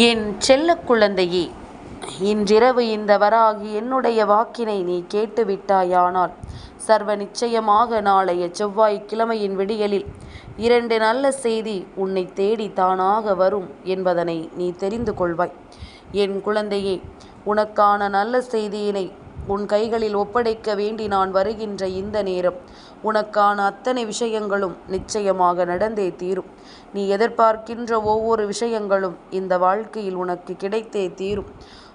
என் செல்ல குழந்தையே இன்றிரவு இந்த வராகி என்னுடைய வாக்கினை நீ கேட்டுவிட்டாயானால் சர்வ நிச்சயமாக நாளைய செவ்வாய் கிழமையின் விடியலில் இரண்டு நல்ல செய்தி உன்னை தேடி தானாக வரும் என்பதனை நீ தெரிந்து கொள்வாய். என் குழந்தையே உனக்கான நல்ல செய்தியினை உன் கைகளில் ஒப்படைக்க வேண்டி நான் வருகின்ற இந்த நேரம் உனக்கான அத்தனை விஷயங்களும் நிச்சயமாக நடந்தே தீரும். நீ எதிர்பார்க்கின்ற ஒவ்வொரு விஷயங்களும் இந்த வாழ்க்கையில் உனக்கு கிடைத்தே தீரும்.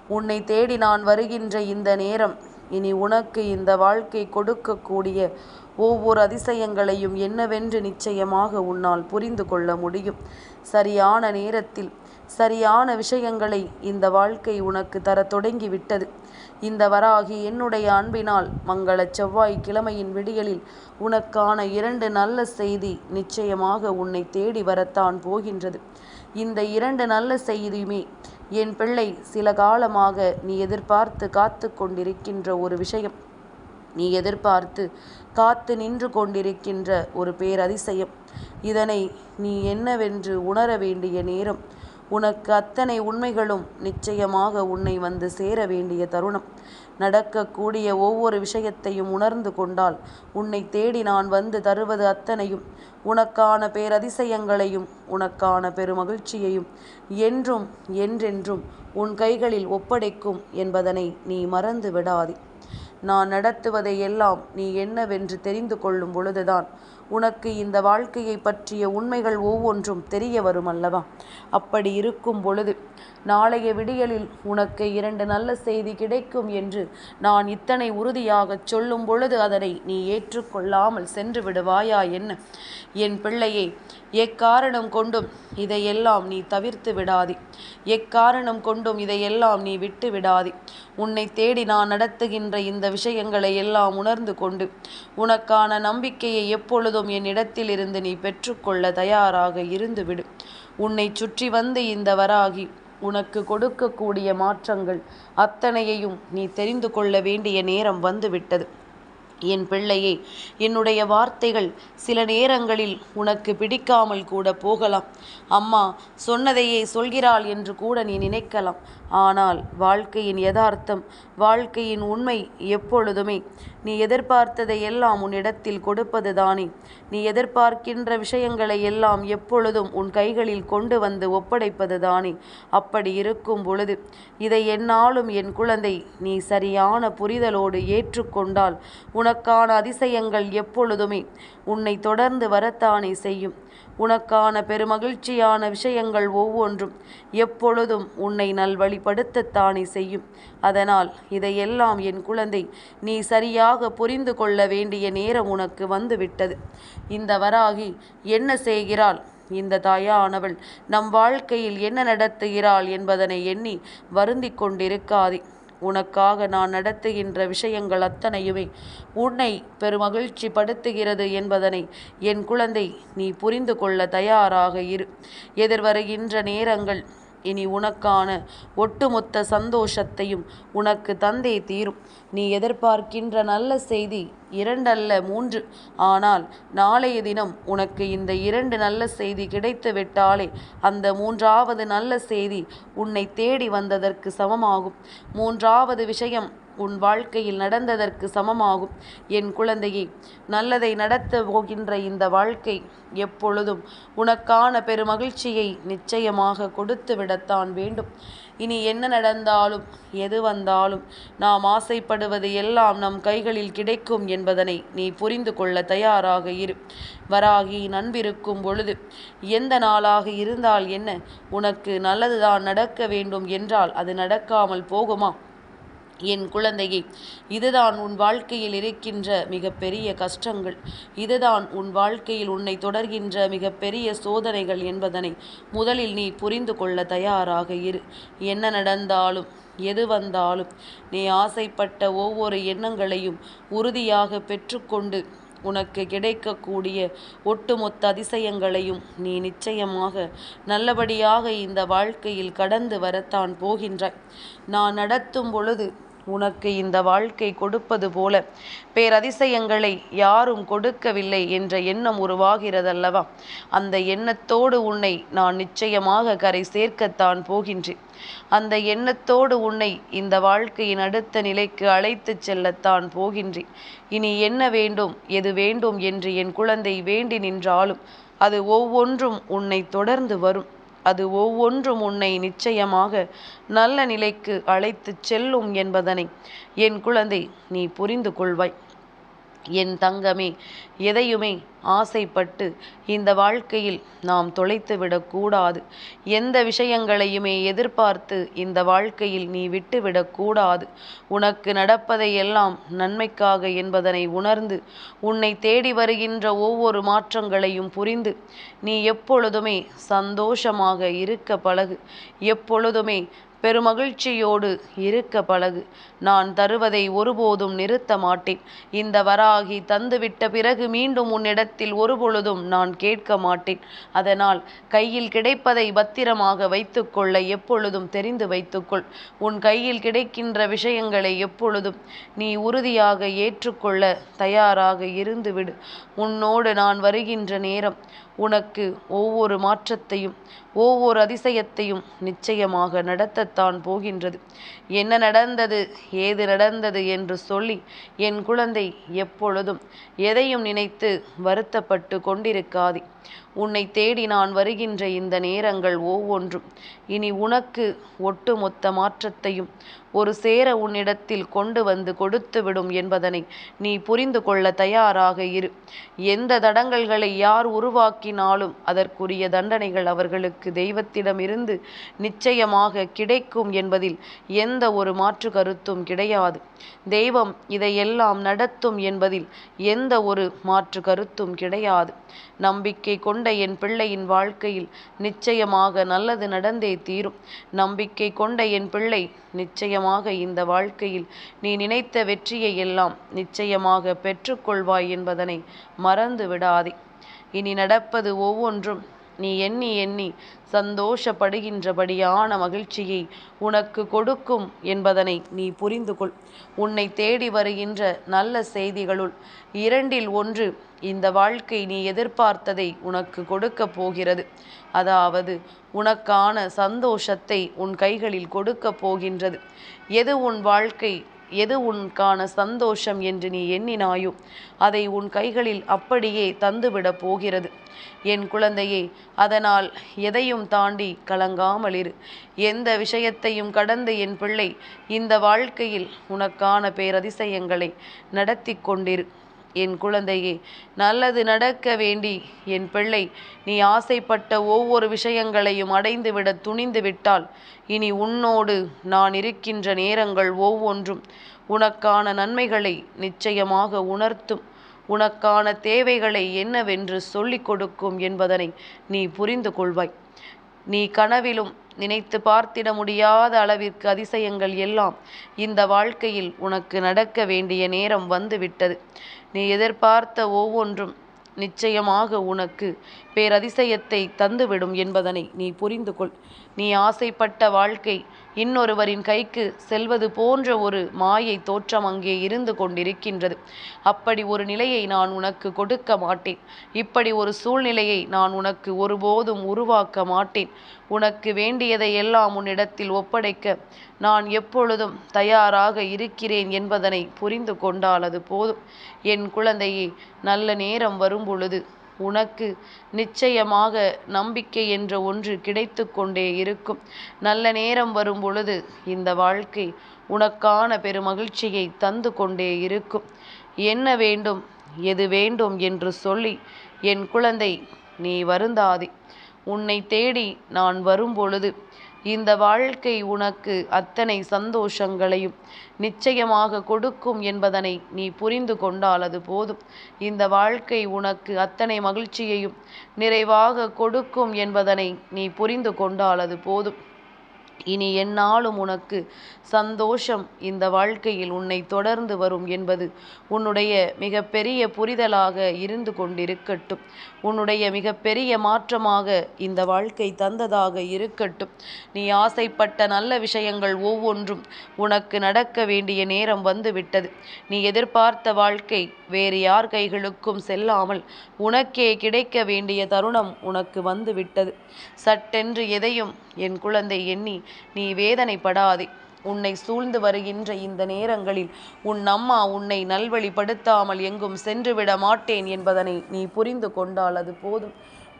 உன்னை தேடி நான் வருகின்ற இந்த நேரம் இனி உனக்கு இந்த வாழ்க்கை கொடுக்கக்கூடிய ஒவ்வொரு அதிசயங்களையும் என்னவென்று நிச்சயமாக உன்னால் புரிந்து கொள்ள முடியும். சரியான நேரத்தில் சரியான விஷயங்களை இந்த வாழ்க்கை உனக்கு தரத் தொடங்கிவிட்டது. இந்த வராகி என்னுடைய அன்பினால் மங்கள செவ்வாய் கிழமையின் விடியலில் உனக்கான இரண்டு நல்ல செய்தி நிச்சயமாக உன்னை தேடி வரத்தான் போகின்றது. இந்த இரண்டு நல்ல செய்தியுமே என் பிள்ளை சில காலமாக நீ எதிர்பார்த்து காத்து கொண்டிருக்கின்ற ஒரு விஷயம். நீ எதிர்பார்த்து காத்து நின்று கொண்டிருக்கின்ற ஒரு பேரதிசயம். இதனை நீ என்னவென்று உணர வேண்டிய நேரம். உனக்கு அத்தனை உண்மைகளும் நிச்சயமாக உன்னை வந்து சேர வேண்டிய தருணம். நடக்கக்கூடிய ஒவ்வொரு விஷயத்தையும் உணர்ந்து கொண்டால் உன்னை தேடி நான் வந்து தருவது அத்தனையும். உனக்கான பேரதிசயங்களையும் உனக்கான பெருமகிழ்ச்சியையும் என்றும் என்றென்றும் உன் கைகளில் ஒப்படைக்கும் என்பதனை நீ மறந்து விடாதே நான் நடத்துவதை எல்லாம் நீ என்னவென்று தெரிந்து கொள்ளும் பொழுதுதான் உனக்கு இந்த வாழ்க்கையை பற்றிய உண்மைகள் ஒவ்வொன்றும் தெரிய வரும் அல்லவா அப்படி இருக்கும் பொழுது நாளைய விடியலில் உனக்கு இரண்டு நல்ல செய்தி கிடைக்கும் என்று நான் இத்தனை உறுதியாகச் சொல்லும் பொழுது அதனை நீ ஏற்றுக்கொள்ளாமல் சென்று விடுவாயா என்ன? என் பிள்ளையே எக்காரணம் கொண்டும் இதையெல்லாம் நீ தவிர்த்து விடாதே. எக்காரணம் கொண்டும் இதையெல்லாம் நீ விட்டு விடாதே. உன்னை தேடி நான் நடத்துகின்ற இந்த விஷயங்களை எல்லாம் உணர்ந்து கொண்டு உனக்கான நம்பிக்கையை எப்பொழுதும் என்னிடத்தில் இருந்து நீ பெற்றுக்கொள்ள தயாராக இருந்துவிடு. உன்னை சுற்றி வந்து இந்த வராகி உனக்கு கொடுக்கக்கூடிய மாற்றங்கள் அத்தனையையும் நீ தெரிந்து கொள்ள வேண்டிய நேரம் வந்துவிட்டது. என் பிள்ளையே என்னுடைய வார்த்தைகள் சில நேரங்களில் உனக்கு பிடிக்காமல் கூட போகலாம். அம்மா சொன்னதையே சொல்கிறாள் என்று கூட நீ நினைக்கலாம். ஆனால் வாழ்க்கையின் யதார்த்தம் வாழ்க்கையின் உண்மை எப்பொழுதுமே நீ எதிர்பார்த்ததை எல்லாம் உன்னிடத்தில் கொடுப்பது தானே நீ எதிர்பார்க்கின்ற விஷயங்களை எல்லாம் எப்பொழுதும் உன் கைகளில் கொண்டு வந்து ஒப்படைப்பது தானே அப்படி இருக்கும் பொழுது இதை என்னாலும் என் குழந்தை நீ சரியான புரிதலோடு ஏற்றுக்கொண்டால் உனக்கான அதிசயங்கள் எப்பொழுதுமே உன்னை தொடர்ந்து வரத்தானே செய்யும். உனக்கான பெருமகிழ்ச்சியான விஷயங்கள் ஒவ்வொன்றும் எப்பொழுதும் உன்னை நல்வழிப்படுத்தத்தானே செய்யும். அதனால் இதையெல்லாம் என் குழந்தை நீ சரியாக புரிந்து கொள்ள வேண்டிய நேரம் உனக்கு வந்துவிட்டது. இந்த வராகி என்ன செய்கிறாள்? இந்த தாயானவள் நம் வாழ்க்கையில் என்ன நடத்துகிறாள் என்பதனை எண்ணி வருந்திக் கொண்டிருக்காதே. உனக்காக நான் நடத்துகின்ற விஷயங்கள் அத்தனையுமே உன்னை பெருமகிழ்ச்சி படுத்துகிறது என்பதனை என் குழந்தை நீ புரிந்து கொள்ள தயாராக இரு. எதிர்வருகின்ற நேரங்கள் இனி உனக்கான ஒட்டுமொத்த சந்தோஷத்தையும் உனக்கு தந்தே தீரும். நீ எதிர்பார்க்கின்ற நல்ல செய்தி இரண்டல்ல மூன்று. ஆனால் நாளைய தினம் உனக்கு இந்த இரண்டு நல்ல செய்தி கிடைத்து விட்டாலே அந்த மூன்றாவது நல்ல செய்தி உன்னை தேடி வந்ததற்கு சமமாகும். மூன்றாவது விஷயம் உன் வாழ்க்கையில் நடந்ததற்கு சமமாகும். என் குழந்தையே நல்லதை நடத்த போகின்ற இந்த வாழ்க்கை எப்பொழுதும் உனக்கான பெருமகிழ்ச்சியை நிச்சயமாக கொடுத்து விடத்தான் வேண்டும். இனி என்ன நடந்தாலும் எது வந்தாலும் நாம் ஆசைப்படுவது எல்லாம் நம் கைகளில் கிடைக்கும் என்பதனை நீ புரிந்து கொள்ள தயாராக இரு. வராகி நண்பிருக்கும் பொழுது எந்த நாளாக இருந்தால் என்ன? உனக்கு நல்லதுதான் நடக்க வேண்டும் என்றால் அது நடக்காமல் போகுமா? என் குழந்தையே இதுதான் உன் வாழ்க்கையில் இருக்கின்ற மிகப்பெரிய கஷ்டங்கள். இதுதான் உன் வாழ்க்கையில் உன்னை தொடர்கின்ற மிகப்பெரிய சோதனைகள் என்பதனை முதலில் நீ புரிந்து கொள்ள தயாராக இரு. என்ன நடந்தாலும் எது வந்தாலும் நீ ஆசைப்பட்ட ஒவ்வொரு எண்ணங்களையும் உறுதியாக பெற்றுக்கொண்டு உனக்கு கிடைக்கக்கூடிய ஒட்டுமொத்த அதிசயங்களையும் நீ நிச்சயமாக நல்லபடியாக இந்த வாழ்க்கையில் கடந்து வரத்தான் போகின்றாய். நான் நடத்தும் பொழுது உனக்கு இந்த வாழ்க்கை கொடுப்பது போல. பேரதிசயங்களை யாரும் கொடுக்கவில்லை என்ற எண்ணம் உருவாகிறதல்லவா? அந்த எண்ணத்தோடு உன்னை நான் நிச்சயமாக கரை சேர்க்கத்தான் போகின்றேன். அந்த எண்ணத்தோடு உன்னை இந்த வாழ்க்கையின் அடுத்த நிலைக்கு அழைத்துச் செல்லத்தான் போகின்றேன். இனி என்ன வேண்டும் எது வேண்டும் என்று என் குழந்தை வேண்டி நின்றாலும் அது ஒவ்வொன்றும் உன்னை தொடர்ந்து வரும். அது ஒவ்வொன்றும் உன்னை நிச்சயமாக நல்ல நிலைக்கு அழைத்துச் செல்லும் என்பதனை. என் குழந்தை நீ புரிந்து கொள்வாய். என் தங்கமே எதையுமே ஆசைப்பட்டு இந்த வாழ்க்கையில் நாம் தொலைத்து விடக்கூடாது. எந்த விஷயங்களையுமே எதிர்பார்த்து இந்த வாழ்க்கையில் நீ விட்டுவிடக்கூடாது உனக்கு நடப்பதை எல்லாம் நன்மைக்காக என்பதனை உணர்ந்து உன்னை தேடி வருகின்ற ஒவ்வொரு மாற்றங்களையும் புரிந்து நீ எப்பொழுதுமே சந்தோஷமாக இருக்க பழகு. எப்பொழுதுமே பெருமகிழ்ச்சியோடு இருக்க பழகு. நான் தருவதை ஒருபோதும் நிறுத்த மாட்டேன். இந்த வராகி தந்துவிட்ட பிறகு மீண்டும் உன்னிடத்தில் ஒருபொழுதும் நான் கேட்க மாட்டேன். அதனால் கையில் கிடைப்பதை பத்திரமாக வைத்துக்கொள்ள எப்பொழுதும் தெரிந்து வைத்துக்கொள். உன் கையில் கிடைக்கின்ற விஷயங்களை எப்பொழுதும் நீ உறுதியாக ஏற்றுக்கொள்ள தயாராக இருந்துவிடு. உன்னோடு நான் வருகின்ற நேரம் உனக்கு ஒவ்வொரு மாற்றத்தையும் ஒவ்வொரு அதிசயத்தையும் நிச்சயமாக நடத்த நடத்தத்தான் போகின்றது. என்ன நடந்தது? ஏது நடந்தது என்று சொல்லி என் குழந்தை எப்பொழுதும் எதையும் நினைத்து வருத்தப்பட்டு கொண்டிருக்காதே. உன்னை தேடி நான் வருகின்ற இந்த நேரங்கள் ஒவ்வொன்றும். இனி உனக்கு ஒட்டுமொத்த மாற்றத்தையும் ஒரு சேர உன்னிடத்தில் கொண்டு வந்து கொடுத்துவிடும் என்பதனை நீ புரிந்து கொள்ள தயாராக இரு. எந்த தடங்கல்களை யார் உருவாக்கினாலும் அதற்குரிய தண்டனைகள் அவர்களுக்கு தெய்வத்திடமிருந்து நிச்சயமாக கிடைக்கும் என்பதில் எந்த ஒரு மாற்று கருத்தும் கிடையாது. தெய்வம் இதையெல்லாம் நடத்தும் என்பதில் எந்த ஒரு மாற்று கருத்தும் கிடையாது. நம்பிக்கை கொண்ட என் பிள்ளையின் வாழ்க்கையில் நிச்சயமாக நல்லது நடந்தே தீரும். நம்பிக்கை கொண்ட என் பிள்ளை நிச்சயமாக இந்த வாழ்க்கையில் நீ நினைத்த வெற்றியை எல்லாம் நிச்சயமாக பெற்றுக்கொள்வாய் என்பதனை மறந்து விடாதே இனி நடப்பது ஒவ்வொன்றும் நீ எண்ணி எண்ணி சந்தோஷப்படுகின்றபடியான மகிழ்ச்சியை உனக்கு கொடுக்கும் என்பதனை நீ புரிந்து கொள் உன்னை தேடி வருகின்ற நல்ல செய்திகளுள் இரண்டில் ஒன்று இந்த வாழ்க்கை நீ எதிர்பார்த்ததை உனக்கு கொடுக்கப் போகிறது. அதாவது உனக்கான சந்தோஷத்தை உன் கைகளில் கொடுக்கப் போகின்றது. எது உன் வாழ்க்கை? எது உன்கான சந்தோஷம் என்று நீ எண்ணினாயோ அதை உன் கைகளில் அப்படியே தந்துவிடப் போகிறது. என் குழந்தையே அதனால் எதையும் தாண்டி கலங்காமல் இரு எந்த விஷயத்தையும் கடந்து என் பிள்ளை இந்த வாழ்க்கையில் உனக்கான பேரதிசயங்களை நடத்தி கொண்டிரு. என் குழந்தையே நல்லது நடக்க வேண்டி என் பிள்ளை நீ ஆசைப்பட்ட ஒவ்வொரு விஷயங்களையும் அடைந்துவிட துணிந்து விட்டால் இனி உன்னோடு நான் இருக்கின்ற நேரங்கள் ஒவ்வொன்றும் உனக்கான நன்மைகளை நிச்சயமாக உணர்த்தும். உனக்கான தேவைகளை என்னவென்று சொல்லிக் கொடுக்கும் என்பதனை நீ புரிந்து கொள்வாய். நீ கனவிலும் நினைத்து பார்த்திட முடியாத அளவிற்கு அதிசயங்கள் எல்லாம் இந்த வாழ்க்கையில் உனக்கு நடக்க வேண்டிய நேரம் வந்துவிட்டது. நீ எதிர்பார்த்த ஒவ்வொன்றும் நிச்சயமாக உனக்கு பேரதிசயத்தை தந்துவிடும் என்பதனை நீ புரிந்து கொள் நீ ஆசைப்பட்ட வாழ்க்கை இன்னொருவரின் கைக்கு செல்வது போன்ற ஒரு மாயை தோற்றம் அங்கே இருந்து கொண்டிருக்கின்றது. அப்படி ஒரு நிலையை நான் உனக்கு கொடுக்க மாட்டேன். இப்படி ஒரு சூழ்நிலையை நான் உனக்கு ஒருபோதும் உருவாக்க மாட்டேன். உனக்கு வேண்டியதை எல்லாம் உன்னிடத்தில் ஒப்படைக்க நான் எப்பொழுதும் தயாராக இருக்கிறேன் என்பதனை புரிந்து கொண்டால் அது போதும். என் குழந்தையே நல்ல நேரம் வரும் பொழுது உனக்கு நிச்சயமாக நம்பிக்கை என்ற ஒன்று கிடைத்து கொண்டே இருக்கும். நல்ல நேரம் வரும் பொழுது இந்த வாழ்க்கை உனக்கான பெருமகிழ்ச்சியை தந்து கொண்டே இருக்கும். என்ன வேண்டும் எது வேண்டும் என்று சொல்லி என் குழந்தை நீ வருந்தாதே. உன்னை தேடி நான் வரும் பொழுது இந்த வாழ்க்கை உனக்கு அத்தனை சந்தோஷங்களையும் நிச்சயமாக கொடுக்கும் என்பதனை நீ புரிந்து கொண்டால் அது போதும். இந்த வாழ்க்கை உனக்கு அத்தனை மகிழ்ச்சியையும் நிறைவாக கொடுக்கும் என்பதனை நீ புரிந்து கொண்டால் அது போதும். இனி எந்நாளும் உனக்கு சந்தோஷம் இந்த வாழ்க்கையில் உன்னை தொடர்ந்து வரும் என்பது உன்னுடைய மிகப்பெரிய புரிதலாக இருந்து கொண்டிருக்கட்டும். உன்னுடைய மிகப்பெரிய மாற்றமாக இந்த வாழ்க்கை தந்ததாக இருக்கட்டும். நீ ஆசைப்பட்ட நல்ல விஷயங்கள் ஒவ்வொன்றும் உனக்கு நடக்க வேண்டிய நேரம் வந்துவிட்டது. நீ எதிர்பார்த்த வாழ்க்கை வேறு யார் கைகளுக்கும் செல்லாமல் உனக்கே கிடைக்க வேண்டிய தருணம் உனக்கு வந்துவிட்டது. சட்டென்று எதையும் என் குழந்தை எண்ணி நீ வேதனைப்படாதே. உன்னை சூழ்ந்து வருகின்ற இந்த நேரங்களில் உன் அம்மா உன்னை நல்வழிப்படுத்தாமல் எங்கும் சென்றுவிட மாட்டேன் என்பதனை நீ புரிந்து கொண்டால் அது போதும்.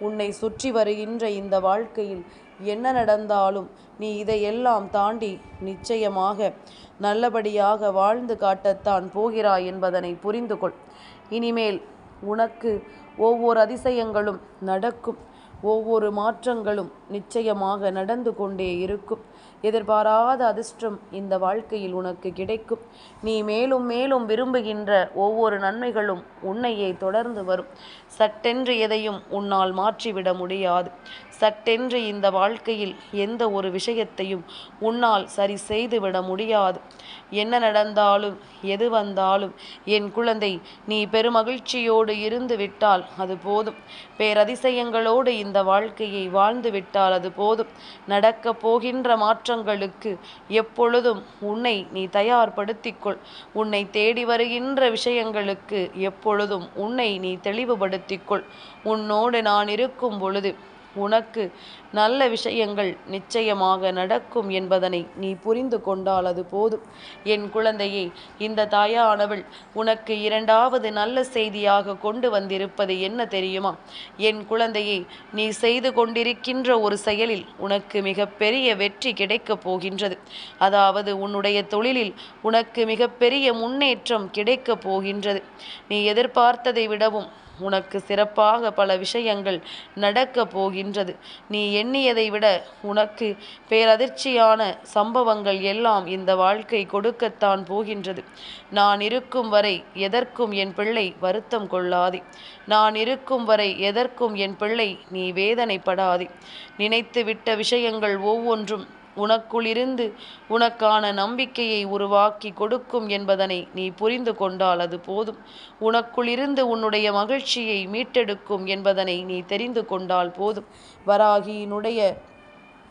உன்னை சுற்றி வருகின்ற இந்த வாழ்க்கையில் என்ன நடந்தாலும் நீ இதையெல்லாம் தாண்டி நிச்சயமாக நல்லபடியாக வாழ்ந்து காட்டத்தான் போகிறாய் என்பதனை புரிந்து கொள். இனிமேல் உனக்கு ஒவ்வொரு அதிசயங்களும் நடக்கும். ஒவ்வொரு மாற்றங்களும் நிச்சயமாக நடந்து கொண்டே இருக்கும். எதிர்பாராத அதிர்ஷ்டம் இந்த வாழ்க்கையில் உனக்கு கிடைக்கும். நீ மேலும் மேலும் விரும்புகின்ற ஒவ்வொரு நன்மைகளும் உன்னையே தொடர்ந்து வரும். சட்டென்று எதையும் உன்னால் மாற்றிவிட முடியாது. சட்டென்று இந்த வாழ்க்கையில் எந்த ஒரு விஷயத்தையும் உன்னால் சரி செய்துவிட முடியாது. என்ன நடந்தாலும் எது வந்தாலும் என் குழந்தை நீ பெருமகிழ்ச்சியோடு இருந்து விட்டால் அது போதும். பேரதிசயங்களோடு இந்த வாழ்க்கையை வாழ்ந்து விட்டால் அது போதும். நடக்கப் போகின்ற மாற்றங்களுக்கு எப்பொழுதும் உன்னை நீ தயார்படுத்திக்கொள். உன்னை தேடி வருகின்ற விஷயங்களுக்கு எப்பொழுதும் உன்னை நீ தெளிவுபடுத்திக்கொள். உன்னோடு நான் இருக்கும் பொழுது உனக்கு நல்ல விஷயங்கள் நிச்சயமாக நடக்கும் என்பதனை நீ புரிந்து கொண்டால் அது போதும். என் குழந்தையே இந்த தாயானவள் உனக்கு இரண்டாவது நல்ல செய்தியாக கொண்டு வந்திருப்பது என்ன தெரியுமா? என் குழந்தையே நீ செய்து கொண்டிருக்கின்ற ஒரு செயலில் உனக்கு மிகப்பெரிய வெற்றி கிடைக்கப் போகின்றது. அதாவது உன்னுடைய தொழிலில் உனக்கு மிகப்பெரிய முன்னேற்றம் கிடைக்கப் போகின்றது. நீ எதிர்பார்த்ததை விடவும் உனக்கு சிறப்பாக பல விஷயங்கள் நடக்கப் போகின்றது. நீ எண்ணியதை விட உனக்கு பேரதிர்ச்சியான சம்பவங்கள் எல்லாம் இந்த வாழ்க்கை கொடுக்கத்தான் போகின்றது. நான் இருக்கும் வரை எதற்கும் என் பிள்ளை வருத்தம் கொள்ளாதே. நான் இருக்கும் வரை எதற்கும் என் பிள்ளை நீ வேதனைப்படாதே. நினைத்து விட்ட விஷயங்கள் ஒவ்வொன்றும் உனக்குள்ளிருந்து உனக்கான நம்பிக்கையை உருவாக்கி கொடுக்கும் என்பதனை நீ புரிந்து கொண்டால் அது போதும். உனக்குள்ளிருந்து உன்னுடைய மகிழ்ச்சியை மீட்டெடுக்கும் என்பதனை நீ தெரிந்து கொண்டால் போதும். வராகியினுடைய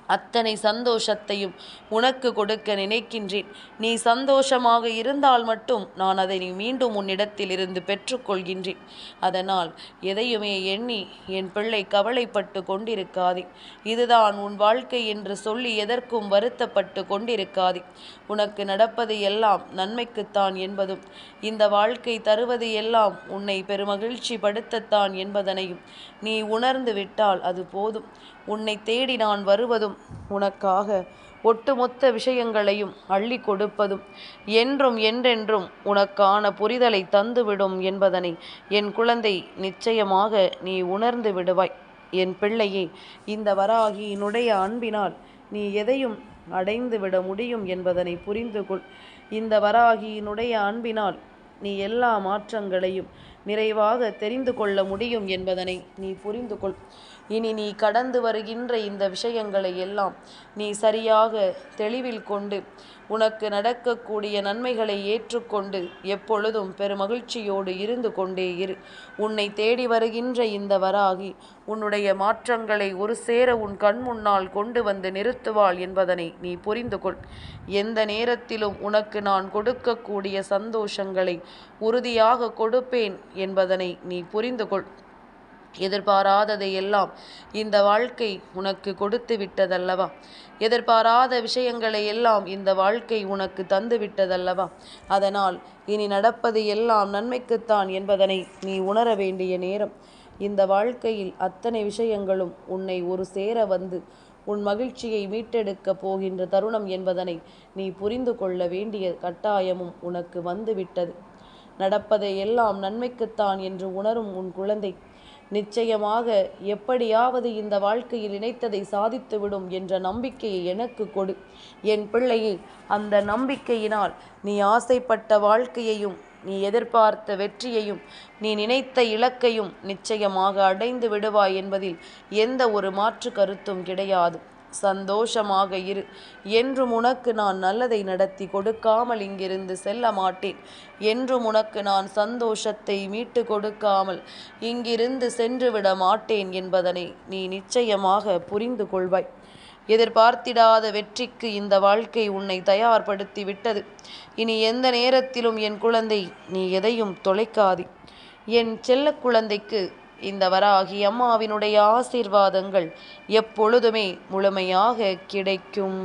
அத்தனை சந்தோஷத்தையும் உனக்கு கொடுக்க நினைக்கின்றேன். நீ சந்தோஷமாக இருந்தால் மட்டும் நான் அதை நீ மீண்டும் உன்னிடத்தில் இருந்து பெற்றுக்கொள்கின்றேன். அதனால் எதையுமே எண்ணி என் பிள்ளை கவலைப்பட்டு கொண்டிருக்காதே. இதுதான் உன் வாழ்க்கை என்று சொல்லி எதற்கும் வருத்தப்பட்டு கொண்டிருக்காதே. உனக்கு நடப்பது எல்லாம் நன்மைக்குத்தான் என்பதும் இந்த வாழ்க்கை தருவது எல்லாம் உன்னை பெருமகிழ்ச்சி படுத்தத்தான் என்பதனையும் நீ உணர்ந்து விட்டால் அது போதும். உன்னை தேடி நான் வருவதும் உனக்காக. ஒட்டுமொத்த விஷயங்களையும் அள்ளி கொடுப்பதும் என்றும் என்றென்றும் உனக்கான புரிதலை தந்துவிடும் என்பதனை என் குழந்தை நிச்சயமாக நீ உணர்ந்து விடுவாய். என் பிள்ளையே இந்த வராகியினுடைய அன்பினால் நீ எதையும் அடைந்து விட முடியும் என்பதனை புரிந்து கொள் இந்த வராகியினுடைய அன்பினால் நீ எல்லா மாற்றங்களையும் நிறைவாக தெரிந்து கொள்ள முடியும் என்பதனை நீ புரிந்து கொள். இனி நீ கடந்து வருகின்ற இந்த விஷயங்களை எல்லாம் நீ சரியாக தெளிவில் கொண்டு உனக்கு நடக்கக்கூடிய நன்மைகளை ஏற்றுக்கொண்டு எப்பொழுதும் பெருமகிழ்ச்சியோடு இருந்து கொண்டே இரு. உன்னை தேடி வருகின்ற இந்த வராகி உன்னுடைய மாற்றங்களை ஒரு சேர உன் கண் முன்னால் கொண்டு வந்து நிறுத்துவாள் என்பதனை நீ புரிந்து கொள். எந்த நேரத்திலும் உனக்கு நான் கொடுக்கக்கூடிய சந்தோஷங்களை உறுதியாக கொடுப்பேன் என்பதனை நீ புரிந்து கொள். எதிர்பாராததை எல்லாம் இந்த வாழ்க்கை உனக்கு கொடுத்து விட்டதல்லவா? எதிர்பாராத விஷயங்களை எல்லாம் இந்த வாழ்க்கை உனக்கு தந்து விட்டதல்லவா? அதனால் இனி நடப்பது எல்லாம் நன்மைக்குத்தான் என்பதனை நீ உணர வேண்டிய நேரம். இந்த வாழ்க்கையில் அத்தனை விஷயங்களும் உன்னை ஒரு சேர வந்து உன் மகிழ்ச்சியை மீட்டெடுக்கப் போகின்ற தருணம் என்பதனை நீ புரிந்து கொள்ள வேண்டிய கட்டாயமும் உனக்கு வந்துவிட்டது. நடப்பதை எல்லாம் நன்மைக்குத்தான் என்று உணரும் உன் குழந்தை. நிச்சயமாக எப்படியாவது இந்த வாழ்க்கையில் நினைத்ததை சாதித்துவிடும் என்ற நம்பிக்கையை எனக்கு கொடு. என் பிள்ளையை அந்த நம்பிக்கையினால் நீ ஆசைப்பட்ட வாழ்க்கையையும் நீ எதிர்பார்த்த வெற்றியையும் நீ நினைத்த இலக்கையும் நிச்சயமாக அடைந்து விடுவாய் என்பதில் எந்த ஒரு மாற்று கருத்தும் கிடையாது. சந்தோஷமாக இரு. என்றும் உனக்கு நான் நல்லதை நடத்தி கொடுக்காமல் இங்கிருந்து செல்ல மாட்டேன். என்றும் உனக்கு நான் சந்தோஷத்தை மீட்டு கொடுக்காமல் இங்கிருந்து சென்று விட மாட்டேன் என்பதனை நீ நிச்சயமாக புரிந்து கொள்வாய். எதிர்பார்த்திடாத வெற்றிக்கு இந்த வாழ்க்கை உன்னை தயார்படுத்தி விட்டது. இனி எந்த நேரத்திலும் என் குழந்தை நீ எதையும் தொலைக்காதி. என் செல்ல குழந்தைக்கு இந்த வராகி அம்மாவினுடைய ஆசீர்வாதங்கள் எப்பொழுதுமே முழுமையாக கிடைக்கும்.